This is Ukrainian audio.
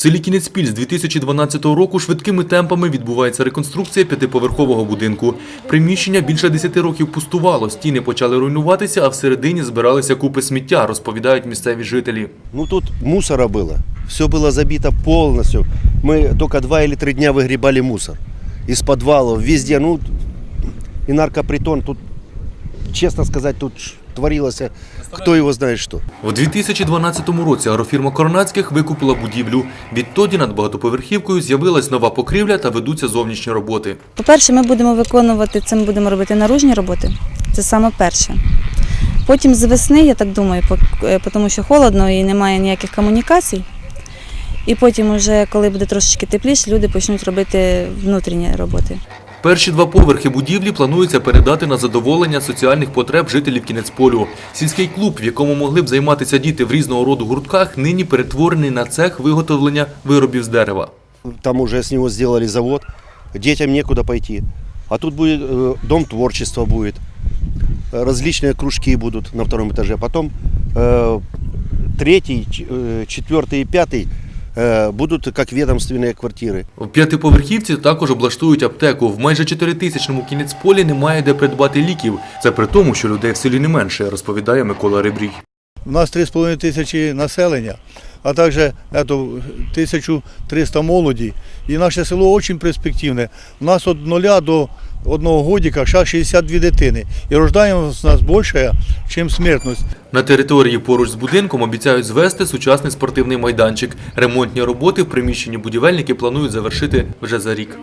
В селі Кінецпіль з 2012 року швидкими темпами відбувається реконструкція п'ятиповерхового будинку. Приміщення більше 10 років пустувало, стіни почали руйнуватися, а всередині збиралися купи сміття, розповідають місцеві жителі. Ну тут мусора было. Все было забито полностью. Мы только два или три дня выгребали мусор. Из подвалов, везде. Ну, и наркопритон. Тут, честно сказать, тут творилось, кто его знает что. У 2012 році агрофірма Коронацьких викупила будівлю. Відтоді над багатоповерхівкою з'явилась нова покрівля та ведуться зовнішні роботи. По-перше, ми будемо виконувати це, ми будемо робити наружні роботи. Це саме перше. Потім з весни, я так думаю, е, тому що холодно і немає ніяких комунікацій. І потім, уже, коли буде трошечки тепліше, люди почнуть робити внутрішні роботи. Перші два поверхи будівлі планується передати на задоволення соціальних потреб жителів Кінецполю. Сільський клуб, в якому могли б займатися діти в різного роду гуртках, нині перетворений на цех виготовлення виробів з дерева. Там уже с него сделали завод. Детям некуда пойти. А тут будет э, дом творчества будет. Э, Различные кружки будут на втором этаже. Потом э, третий, ч- э, четвертый и пятый э, будут как ведомственные квартиры. В п'ятиповерхівці також облаштують аптеку. В майже чотиритисячному Кінецполі немає де придбати ліків. Це при тому, що людей в селі не менше, розповідає Микола Ребрій. У нас 3,5 тисячі населення, а також ето, 1300 молоді. І наше село дуже перспективне. У нас від нуля до одного годика зараз 62 дитини. І рождаємость у нас більше, ніж смертність. На території поруч з будинком обіцяють звести сучасний спортивний майданчик. Ремонтні роботи в приміщенні будівельники планують завершити вже за рік.